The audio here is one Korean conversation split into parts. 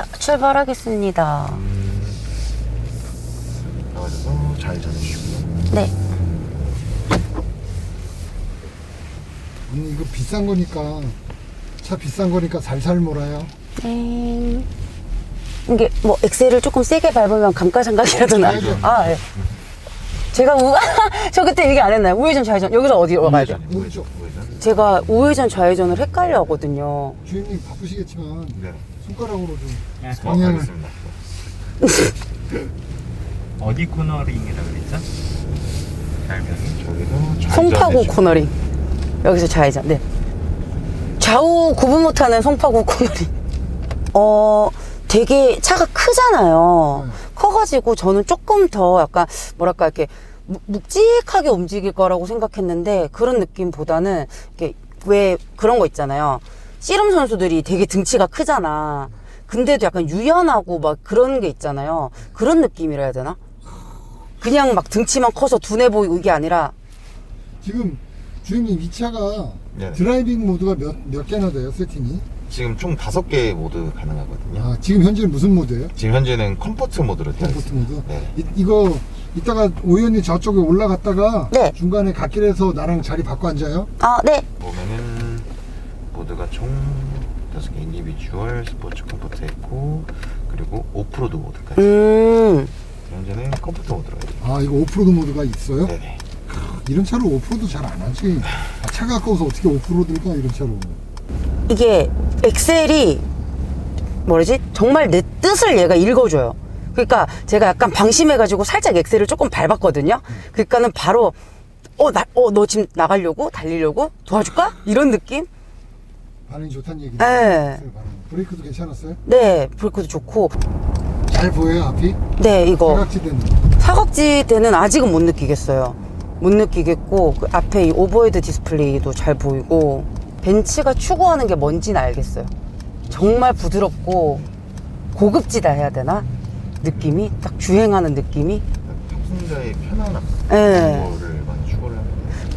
자, 출발하겠습니다. 나와줘서 잘 전해주시고요. 네. 언니 이거 비싼 거니까 차 비싼 거니까 살살 몰아요. 땡. 이게 뭐 엑셀을 조금 세게 밟으면 감가상각이라도 나. 알죠. 아, 예. 제가 우, 저 그때 얘기 안 했나요? 우회전 좌회전. 여기서 어디로 가야 돼? 우회전, 우회전, 우회전. 제가 우회전 좌회전을 헷갈려 하거든요. 주인님 바쁘시겠지만 네. 손가락으로 좀 어, 방향을 알겠습니다. 어디 코너링이라 그랬죠? 별명이? 저기서 잘 송파구. 코너링. 여기서 좌회전. 네. 좌우 구분 못하는 송파구 코너링. 어, 되게 차가 크잖아요. 네. 커가지고 저는 조금 더 약간 뭐랄까 이렇게 묵- 묵직하게 움직일 거라고 생각했는데 그런 느낌보다는 이렇게 왜 그런 거 있잖아요. 씨름 선수들이 되게 등치가 크잖아. 근데도 약간 유연하고 막 그런 게 있잖아요. 그런 느낌이라 해야 되나? 그냥 막 등치만 커서 둔해 보이고 이게 아니라 지금 주인님 이 차가 네. 드라이빙 모드가 몇, 몇 개나 돼요 세팅이? 지금 총 다섯 개 모드 가능하거든요. 아 지금 현재는 무슨 모드예요? 지금 현재는 컴포트 모드로 되어 컴포트 있습니다. 모드? 네. 이, 이거 이따가 오연이 저쪽에 올라갔다가 네. 중간에 갓길에서 나랑 자리 바꿔 앉아요? 아, 네. 보면은 모드가 총 다섯 개 인디비주얼, 스포츠 컴포트 있고 그리고 오프로드 모드까지. 음. 현재는 컴포트 모드로 해요. 아 이거 오프로드 모드가 있어요? 네네. 이런 차로 오프로드 잘 안 하지 아, 차가 아까워서 어떻게 오프로드를 가 이런 차로 이게 엑셀이 뭐라지? 정말 내 뜻을 얘가 읽어줘요. 그러니까 제가 약간 방심해가지고 살짝 엑셀을 조금 밟았거든요. 그러니까는 바로 어, 나, 어, 너 지금 나가려고? 달리려고? 도와줄까? 이런 느낌? 반응이 좋다는 얘기죠 네. 브레이크도 괜찮았어요? 네, 브레이크도 좋고. 잘 보여요 앞이? 네, 이거. 사각지대는 사각지대는 아직은 못 느끼겠어요. 못 느끼겠고, 그 앞에 이 오버헤드 디스플레이도 잘 보이고, 벤츠가 추구하는 게 뭔지는 알겠어요. 정말 부드럽고, 고급지다 해야 되나? 느낌이? 딱 주행하는 느낌이? 탑승자의 편안함 네. 그런 거를 많이 추구를 합니다.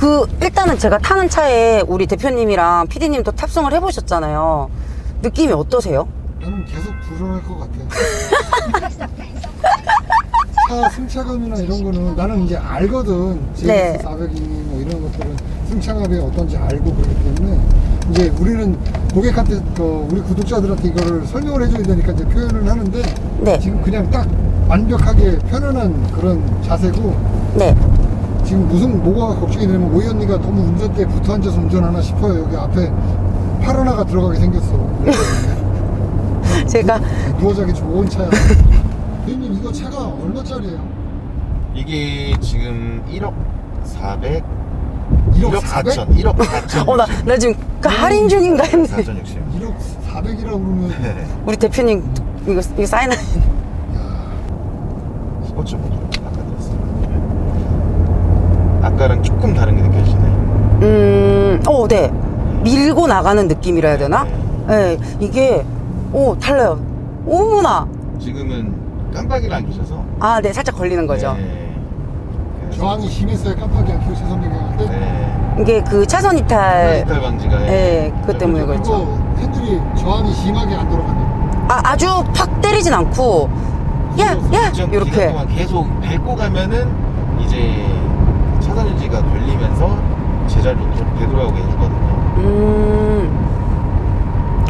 그, 일단은 제가 타는 차에 우리 대표님이랑 PD님도 탑승을 해보셨잖아요. 느낌이 어떠세요? 나는 계속 불안할 것 같아 차 승차감이나 이런 거는 나는 이제 알거든 네. GS 400이니 뭐 이런 것들은 승차감이 어떤지 알고 그렇기 때문에 이제 우리는 고객한테 그 우리 구독자들한테 이거를 설명을 해줘야 되니까 이제 표현을 하는데 네. 지금 그냥 딱 완벽하게 편안한 그런 자세고 네. 지금 무슨 뭐가 걱정이 되냐면 오이 언니가 너무 운전대에 붙어 앉아서 운전하나 싶어요. 여기 앞에 팔 하나가 들어가게 생겼어. 제가 누워 자기 좋은 차야. 대님 이거 차가 얼마짜리예요? 이게 지금 1억 400 1억 1억 400? 4천 1억 4천 어, 나, 나 지금 그 할인 중인가 했네. 4천 60 1억 400이라고 그러면. 네. 우리 대표님, 이거, 이거 사인, 야, 스포츠 바꿔드렸습니다 아까랑 조금 다른 게 느껴지시나요? 음, 어, 네. 밀고 나가는 느낌이라 해야 되나? 네. 이게, 오, 달라요. 어머나. 지금은 깜빡이를 안 켜셔서 아, 네. 살짝 걸리는 거죠. 네. 그래서- 저항이 심했어요 깜빡이 안 켜고 죄송해요 네. 이게 그 차선 이탈. 이탈 방지가 네, 그것 때문에 그렇죠. 핸들이 저항이 심하게 안 돌아가네 아, 아주 팍 때리진 않고, 야, 야! 이렇게. 동안 계속 밟고 가면은 이제 차선 유지가 돌리면서 제자리로 좀 되돌아오게 해주거든요. 음,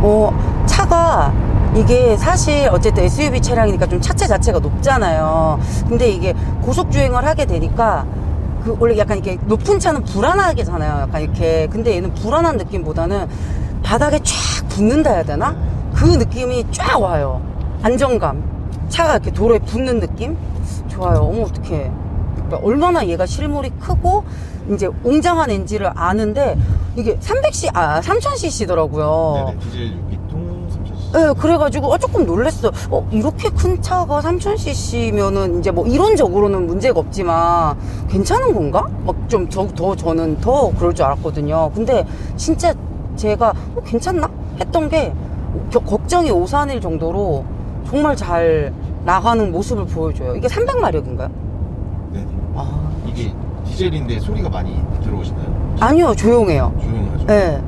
어, 차가 이게 사실 어쨌든 SUV 차량이니까 좀 차체 자체가 높잖아요. 근데 이게 고속 주행을 하게 되니까 그 원래 약간 이렇게 높은 차는 불안하게잖아요. 약간 이렇게. 근데 얘는 불안한 느낌보다는 바닥에 쫙 붙는다 해야 되나? 그 느낌이 쫙 와요. 안정감. 차가 이렇게 도로에 붙는 느낌? 좋아요. 어머, 어떡해. 그러니까 얼마나 얘가 실물이 크고 이제 웅장한 엔진을 아는데 이게 300cc 아 3000cc더라고요. 네네, 디젤 6기통 3,000cc. 네, 그래가지고 어, 조금 놀랬어. 어 이렇게 큰 차가 3000cc면은 이제 뭐 이론적으로는 문제가 없지만 괜찮은 건가? 막 좀 더 저는 더 그럴 줄 알았거든요. 근데 진짜 제가 어, 괜찮나 했던 게 겨- 걱정이 오산일 정도로 정말 잘 나가는 모습을 보여줘요. 이게 300마력인가요? 아 디젤인데 소리가 많이 들어오시나요? 아니요 조용해요. 조용하죠. 네.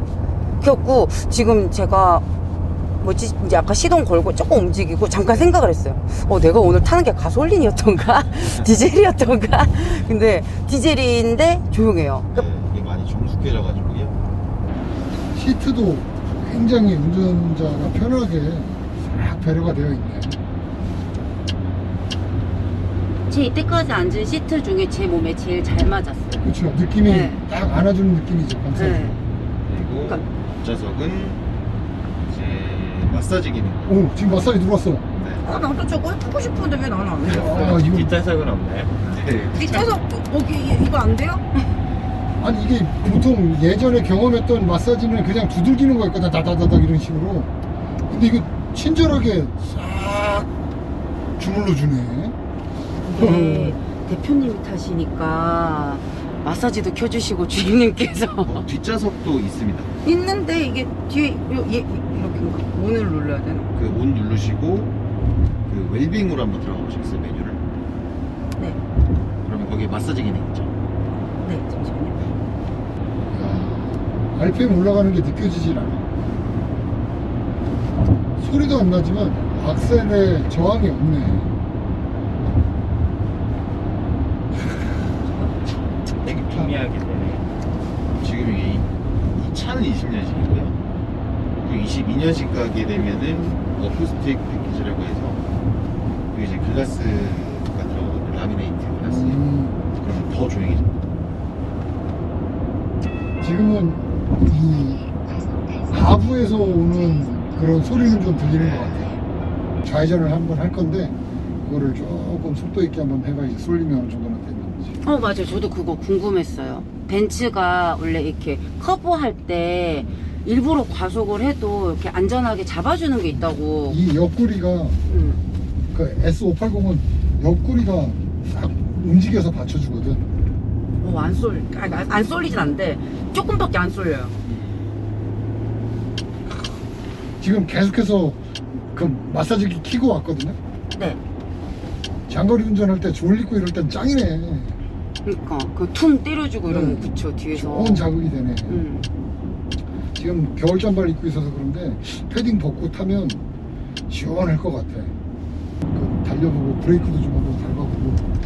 그래갖고 지금 제가 뭐지 이제 아까 시동 걸고 조금 움직이고 잠깐 생각을 했어요. 어 내가 오늘 타는 게 가솔린이었던가 디젤이었던가. 근데 디젤인데 조용해요. 네, 이게 많이 정숙해져가지고요. 시트도 굉장히 운전자가 편하게 싹 배려가 되어 있네. 제 이때까지 앉은 시트 중에 제 몸에 제일 잘 맞았어요. 그렇죠. 느낌이 네. 딱 안아주는 느낌이죠. 감사. 네. 그리고 그러니까- 뒷좌석은 이제 마사지 기능. 오 지금 마사지 들어왔어. 네. 아 나도 저거 해보고 싶은데 왜 나는 안 해요? 아 이거 뒷좌석은 없나요? 네. 뒷좌석 여기 이거 안 돼요? 아니 이게 보통 예전에 경험했던 마사지는 그냥 두들기는 거였거든 다다다닥 이런 식으로. 근데 이거 친절하게 싹 주물러 주네. 네, 대표님이 타시니까 마사지도 켜주시고 주인님께서 어, 뒷좌석도 있습니다. 있는데 이게 뒤에 요, 얘, 이렇게인가? 문을 눌러야 되나? 그 온 누르시고 그 웰빙으로 한번 들어가 보시겠어요 메뉴를? 네, 그러면 거기에 마사지 기능 있죠. 네, 잠시만요. 야, RPM 올라가는 게 느껴지질 않아. 소리도 안 나지만 악셀에 저항이 없네. 미미하게 되네. 지금 이게 이, 이 차는 20년식이고요. 또 22년식 가게 되면은 어쿠스틱 패키지라고 해서 그 이제 글라스가 들어가거든요. 라미네이트 글라스. 음, 그러면 더 조용해집니다. 지금은 이 하부에서 오는 그런 소리는 좀 들리는 것 같아요. 좌회전을 한번 할 건데 이거를 조금 속도 있게 한번 해봐야지 쏠리면 어느 정도나 되는지. 어, 맞아요. 저도 그거 궁금했어요. 벤츠가 원래 이렇게 커브할 때 일부러 과속을 해도 이렇게 안전하게 잡아주는 게 있다고. 이 옆구리가 음. 그 S580은 옆구리가 싹 움직여서 받쳐주거든. 어, 안 쏠, 아니, 안, 안 쏠리진 않는데 조금밖에 안 쏠려요. 지금 계속해서 그 마사지기 키고 왔거든요. 네. 장거리 운전할 때 졸리고 이럴 땐 짱이네. 그러니까 그 퉁 때려주고 이러면 네. 그쵸 뒤에서. 좋은 자극이 되네. 음. 지금 겨울 잠바를 입고 있어서 그런데 패딩 벗고 타면 시원할 것 같아. 그 달려보고 브레이크도 좀 한번 밟아보고.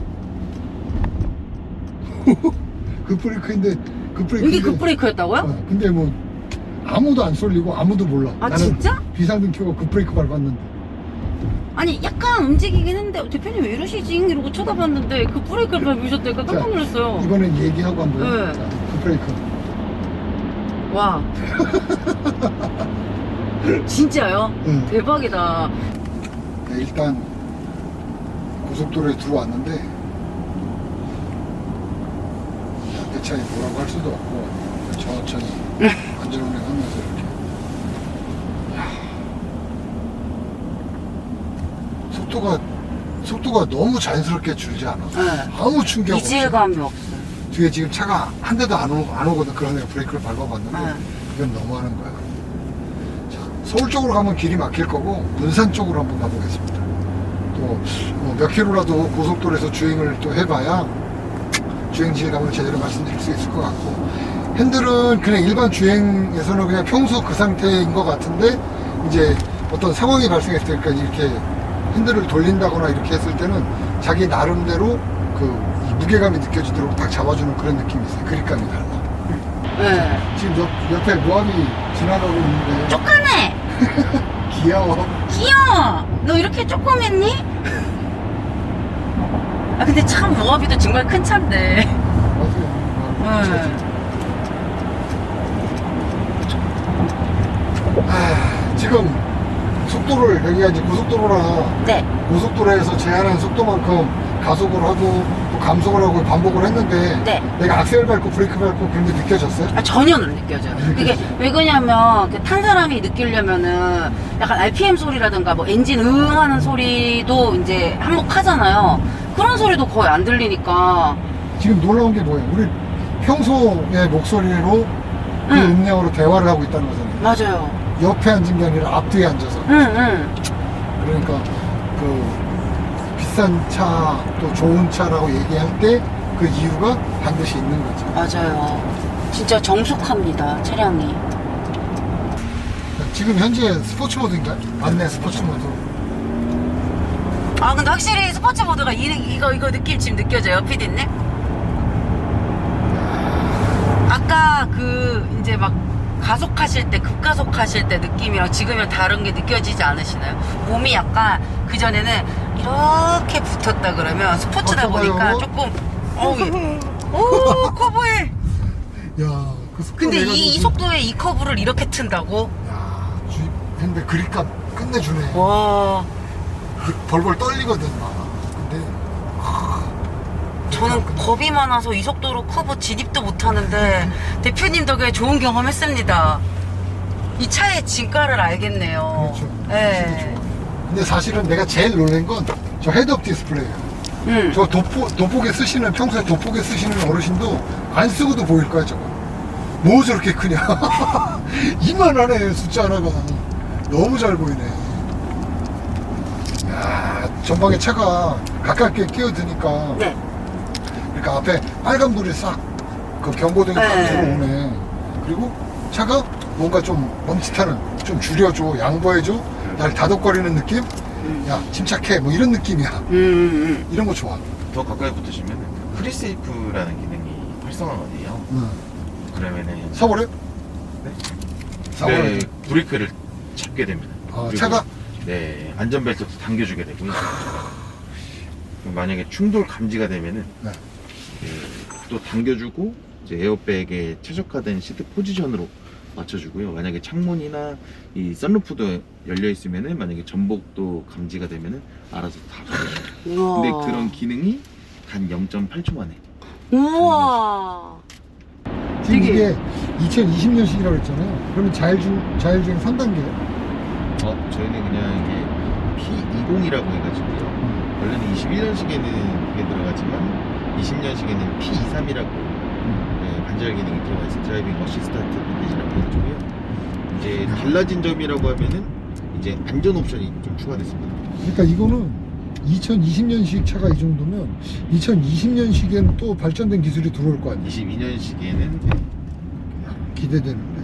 그 브레이크인데 그 브레이크. 이게 급브레이크였다고요? 어, 근데 뭐 아무도 안 쏠리고 아무도 몰라. 아 나는 진짜? 비상등 켜고 그 브레이크 밟았는데. 아니 약간 움직이긴 했는데 대표님 왜 이러시지? 이러고 쳐다봤는데 그 브레이크를 밟으셨다니까 깜짝 자, 놀랐어요. 이번엔 얘기하고 한번. 네. 자, 그 브레이크. 와. 진짜요? 응. 대박이다. 네, 일단 고속도로에 들어왔는데 내 차에 뭐라고 할 수도 없고 천천히 안전운행하면서 이렇게 야. 속도가 속도가 너무 자연스럽게 줄지 않아 네. 아무 충격 없이 이질감이 없어요. 뒤에 지금 차가 한 대도 안, 오, 안 오거든 그런 내가 브레이크를 밟아봤는데 네. 이건 너무하는 거야 자, 서울 쪽으로 가면 길이 막힐 거고 군산 쪽으로 한번 가보겠습니다 또몇 킬로라도 고속도로에서 주행을 또 해봐야 주행 질감을 제대로 말씀드릴 수 있을 것 같고 핸들은 그냥 일반 주행에서는 그냥 평소 그 상태인 것 같은데 이제 어떤 상황이 발생했을 때까지 이렇게 핸들을 돌린다거나 이렇게 했을 때는 자기 나름대로 그이 무게감이 느껴지도록 딱 잡아주는 그런 느낌이 있어요 그립감이 달라 네. 지금 옆, 옆에 모함이 지나가고 있는데 쪼까매! 귀여워 귀여워! 너 이렇게 조그맸니? 아 근데 참 모하비도 정말 큰 차인데. 맞아요 네. 아, 지금 속도를 여기가 이제 고속도로라 네. 고속도로에서 제한한 속도만큼 가속을 하고 또 감속을 하고 반복을 했는데 네. 내가 악셀 밟고 브레이크 밟고 그런 게 느껴졌어요? 아, 전혀 안 느껴져요. 그게 왜 그러냐면 그탄 사람이 느끼려면은 약간 RPM 소리라든가 뭐 엔진 응 하는 소리도 이제 한몫하잖아요. 그런 소리도 거의 안 들리니까 지금 놀라운 게 뭐예요? 우리 평소의 목소리로 그 응. 음량으로 대화를 하고 있다는 거잖아요. 맞아요. 옆에 앉은 게 아니라 앞뒤에 앉아서. 응, 응. 그러니까 그 비싼 차 또 좋은 차라고 얘기할 때 그 이유가 반드시 있는 거죠. 맞아요. 진짜 정숙합니다, 차량이. 지금 현재 스포츠 모드인가요? 맞네 스포츠 모드 아 근데 확실히 스포츠 모드가 이, 이거 이거 느낌 지금 느껴져요 피디님? 아까 그 이제 막 가속하실 때 급가속하실 때 느낌이랑 지금이랑 다른 게 느껴지지 않으시나요? 몸이 약간 그 전에는 이렇게 붙었다 그러면 스포츠다 어떤가요? 보니까 조금 어우 예. 오 커브해 야 그 속도 근데 내가 이, 이 좀- 속도에 이 커브를 이렇게 튼다고? 야 했는데 그립감 끝내주네 와 그 벌벌 떨리거든 막 근데 저는 겁이 많아서 이 속도로 커브 진입도 못하는데 대표님 덕에 좋은 경험 했습니다. 이 차의 진가를 알겠네요. 그렇죠 네. 근데 사실은 내가 제일 놀란 건 저 헤드업 디스플레이예요 음. 저 돋보, 돋보기 쓰시는 평소에 돋보기 쓰시는 어르신도 안 쓰고도 보일 거야 저거 뭐 저렇게 크냐 이만하네 숫자 하나가 너무 잘 보이네 야 전방에 차가 가깝게 끼어드니까 네. 그러니까 앞에 빨간 불이 싹 그 경고등이 딱 네. 들어오네 그리고 차가 뭔가 좀 멈칫하는 좀 줄여줘 양보해줘 날 다독거리는 느낌 야 침착해 뭐 이런 느낌이야 음, 음, 이런 거 좋아 더 가까이 붙으시면 프리세이프라는 기능이 활성화가 돼요. 응. 그러면은 서울에? 네? 서울에 네, 브레이크를 잡게 됩니다. 아, 그리고 차가? 네 안전벨트도 당겨주게 되고요. 그럼 만약에 충돌 감지가 되면은 네. 네, 또 당겨주고 이제 에어백에 최적화된 시트 포지션으로 맞춰주고요. 만약에 창문이나 이 썬루프도 열려 있으면은 만약에 전복도 감지가 되면은 알아서 다 닫아줘요. 음. 우와. 근데 그런 기능이 단 0.8초 만에 우와. 지금 되게- 이게 2020년식이라고 했잖아요 그러면 자율주행, 자율주행 3단계 어, 저희는 그냥 이게 P20이라고 해가지고요. 원래는 21년식에는 그게 들어가지만 20년식에는 P23이라고 네, 반절 기능이 들어가 있어요. 드라이빙 어시스턴트 패키지라고 해가지고요. 이제 달라진 점이라고 하면은 이제 안전 옵션이 좀 추가됐습니다. 그러니까 이거는 2020년식 차가 이 정도면 2020년식에는 또 발전된 기술이 들어올 거 아니에요 22년식에는 기대되는데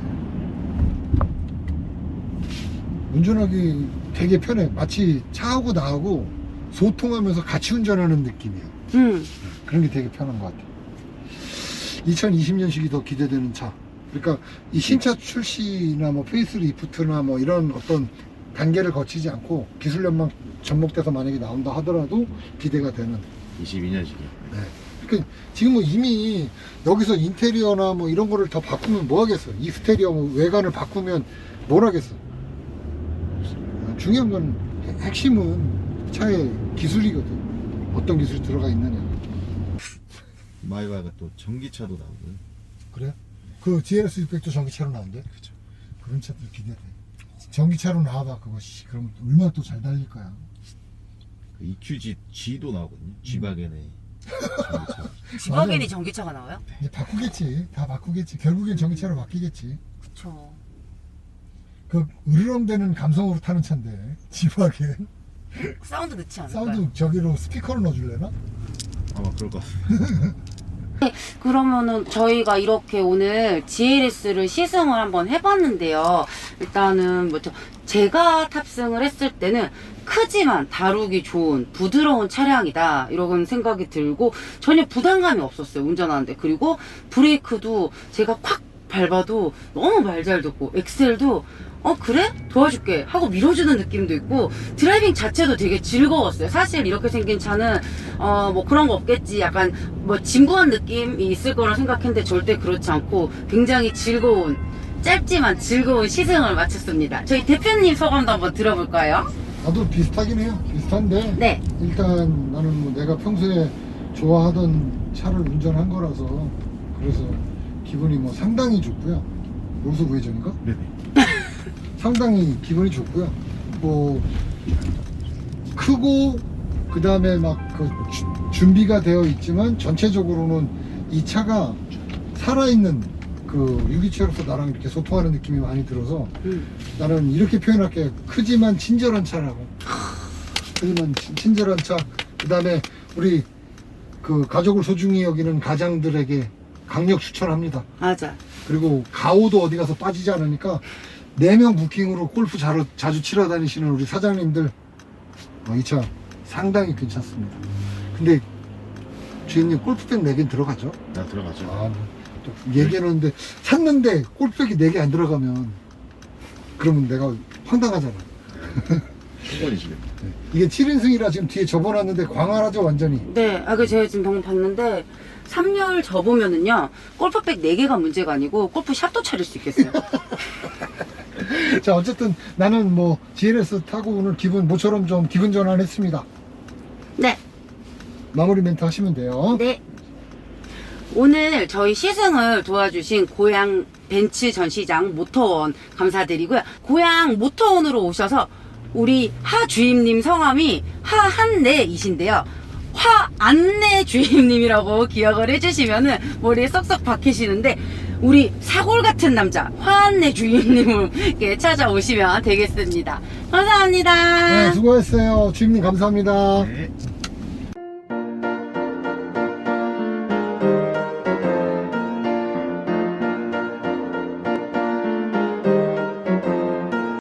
운전하기 되게 편해 마치 차하고 나하고 소통하면서 같이 운전하는 느낌이에요 음. 그런 게 되게 편한 것 같아요 2020년식이 더 기대되는 차. 그러니까 이 신차 출시나 뭐 페이스리프트나 뭐 이런 어떤 단계를 거치지 않고 기술 연망 접목돼서 만약에 나온다 하더라도 기대가 되는. 22년식이요. 네. 그러니까 지금 뭐 이미 여기서 인테리어나 뭐 이런 거를 더 바꾸면 뭐 하겠어? 이 스테리오 뭐 외관을 바꾸면 뭘 하겠어? 중요한 건 핵- 핵심은 차의 기술이거든. 어떤 기술이 들어가 있느냐 마이바가 또 전기차도 나오고요. 그래? 그 GLS 600도 전기차로 나온대? 그쵸. 그런 차들 기대돼. 전기차로 나와봐, 그거, 씨. 그럼 얼마나 또 잘 달릴 거야. 그 EQG G도 나오거든요. G바겐의 전기차. 지바겐이 맞아요. 전기차가 나와요? 이제 바꾸겠지. 다 바꾸겠지. 결국엔 전기차로 바뀌겠지. 그쵸. 그, 으르렁대는 감성으로 타는 차인데, 지바겐. 사운드 넣지 않을까요? 사운드 저기로 스피커를 넣어줄래나? 아마 그럴 것 같습니다. 그러면은 저희가 이렇게 오늘 GLS를 시승을 한번 해봤는데요. 일단은 뭐 저- 제가 탑승을 했을 때는 크지만 다루기 좋은 부드러운 차량이다 이런 생각이 들고 전혀 부담감이 없었어요 운전하는데 그리고 브레이크도 제가 콱 밟아도 너무 말 잘 듣고 엑셀도 어 그래 도와줄게 하고 밀어주는 느낌도 있고 드라이빙 자체도 되게 즐거웠어요 사실 이렇게 생긴 차는 어 뭐 그런 거 없겠지 약간 뭐 진부한 느낌이 있을 거라 생각했는데 절대 그렇지 않고 굉장히 즐거운 짧지만 즐거운 시승을 마쳤습니다 저희 대표님 소감도 한번 들어볼까요? 나도 비슷하긴 해요. 비슷한데. 네 일단 나는 뭐 내가 평소에 좋아하던 차를 운전한 거라서 그래서 기분이 뭐 상당히 좋고요. 여기서 우회전인가? 네네. 상당히 기분이 좋고요. 뭐 크고 그 다음에 막 그 준비가 되어 있지만 전체적으로는 이 차가 살아있는 그 유기체로서 나랑 이렇게 소통하는 느낌이 많이 들어서 음. 나는 이렇게 표현할게 크지만 친절한 차라고 크지만 친- 친절한 차그 다음에 우리 그 가족을 소중히 여기는 가장들에게 강력 추천합니다 맞아 그리고 가오도 어디 가서 빠지지 않으니까 4명 부킹으로 골프 자주, 자주 치러 다니시는 우리 사장님들 어, 이차 상당히 괜찮습니다. 근데 주인님 골프백 4개 들어가죠? 나 들어가죠. 아, 또 얘기하는데 샀는데 골프백이 4개 안 들어가면 그러면 내가 황당하잖아. 충분히지. 이게 7인승이라 지금 뒤에 접어놨는데 광활하죠 완전히. 네, 아, 그 제가 지금 병원 봤는데 3열 접으면은요 골프백 4개가 문제가 아니고 골프샵도 차릴 수 있겠어요. 자 어쨌든 나는 뭐 GLS 타고 오늘 기분 모처럼 좀 기분 전환했습니다. 네, 마무리 멘트 하시면 돼요. 네. 오늘 저희 시승을 도와주신 고양 벤츠 전시장 모터원 감사드리고요. 고양 모터원으로 오셔서 우리 하 주임님 성함이 하한내이신데요. 화안내 주임님이라고 기억을 해주시면은 머리에 쏙쏙 박히시는데 우리 사골 같은 남자 화안내 주임님을 찾아오시면 되겠습니다. 감사합니다. 네, 수고했어요. 주임님 감사합니다. 네.